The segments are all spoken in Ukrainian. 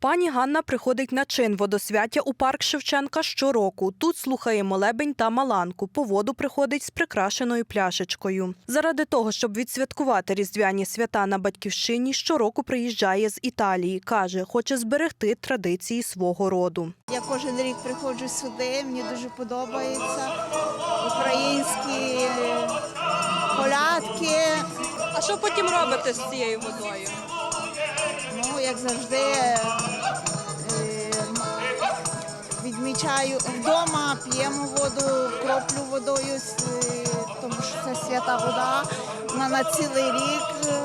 Пані Ганна приходить на чин водосвяття у парк Шевченка щороку. Тут слухає молебень та маланку. По воду приходить з прикрашеною пляшечкою. Заради того, щоб відсвяткувати різдвяні свята на батьківщині, щороку приїжджає з Італії. каже, хоче зберегти традиції свого роду. Я кожен рік приходжу сюди, мені дуже подобається. Українські колядки. А що потім робите з цією водою? Як завжди, е, відмічаю вдома, п'ємо воду, кроплю водою, е, тому що це свята вода. Вона на цілий рік. е.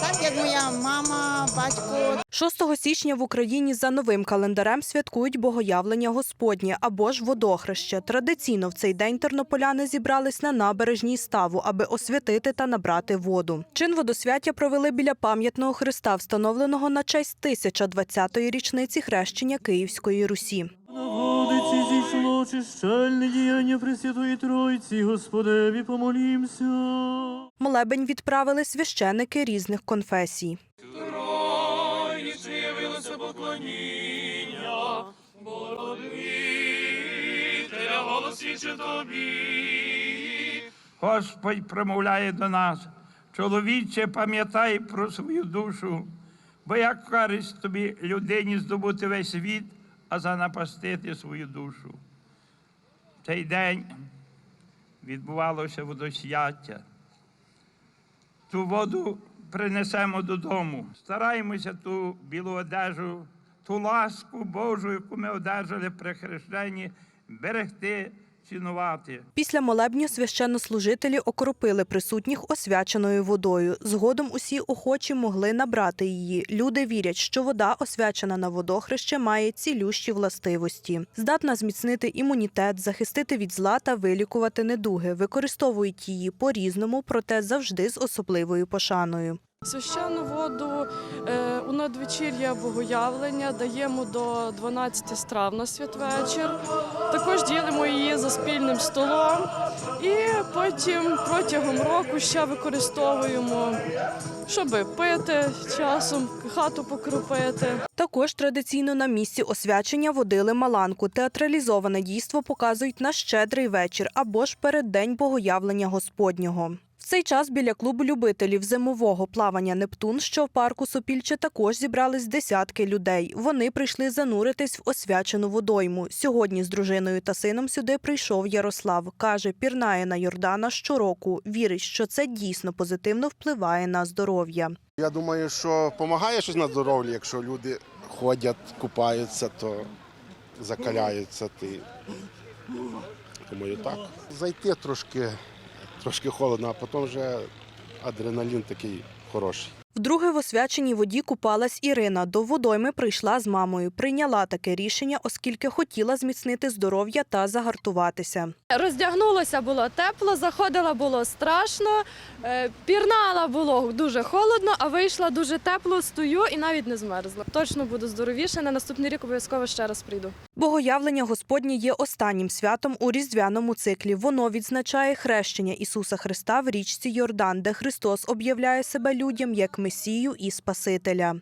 Так як моя мама, батько 6 січня в Україні за новим календарем святкують богоявлення Господнє або ж водохреще. Традиційно в цей день тернополяни зібрались на набережній ставу, аби освятити та набрати воду. Чин водосвяття провели біля пам'ятного хреста, встановленого на честь 1020-ї річниці хрещення Київської Русі. Водиці зійшло чищальне діяння Пресвятої Тройці, Господеві помолімся. Молебень відправили священики різних конфесій. Голосіче тобі. Господь промовляє до нас, чоловіче, пам'ятай про свою душу, бо як користь тобі людині здобути весь світ, а занапастити свою душу. Цей день відбувалося водосвяття. Ту воду принесемо додому. Стараємося ту білу одежу, ту ласку Божу, яку ми одержали при хрещенні, берегти, цінувати. Після молебню священнослужителі окропили присутніх освяченою водою. Згодом усі охочі могли набрати її. Люди вірять, що вода, освячена на водохреще, має цілющі властивості. Здатна зміцнити імунітет, захистити від зла та вилікувати недуги. Використовують її по-різному, проте завжди з особливою пошаною. Священну воду е, у надвечір'я богоявлення даємо до 12 страв на святвечір. Також ділимо її за спільним столом і потім протягом року ще використовуємо, щоб пити часом, хату покропити. Також традиційно на місці освячення водили маланку. Театралізоване дійство показують на щедрий вечір або ж переддень богоявлення Господнього. В цей час біля клубу любителів зимового плавання Нептун, що в парку Сопільче, також зібрались десятки людей. Вони прийшли зануритись в освячену водойму. Сьогодні з дружиною та сином сюди прийшов Ярослав. Каже, пірнає на Йордана щороку. Вірить, що це дійсно позитивно впливає на здоров'я. Я думаю, що допомагає щось на здоров'я, якщо люди ходять, купаються, то закаляються. Ти. Думаю, так. Зайти трошки, трошки холодно, а потім вже адреналін такий хороший. Вдруге в освяченій воді купалась Ірина. До водойми прийшла з мамою. Прийняла таке рішення, оскільки хотіла зміцнити здоров'я та загартуватися. Роздягнулося було тепло, заходила було страшно, е, пірнала було дуже холодно, а вийшла дуже тепло, стою і навіть не змерзла. Точно буду здоровіше. На наступний рік обов'язково ще раз прийду. Богоявлення Господнє є останнім святом у різдвяному циклі. Воно відзначає хрещення Ісуса Христа в річці Йордан, де Христос об'являє себе людям як Месію і Спасителя.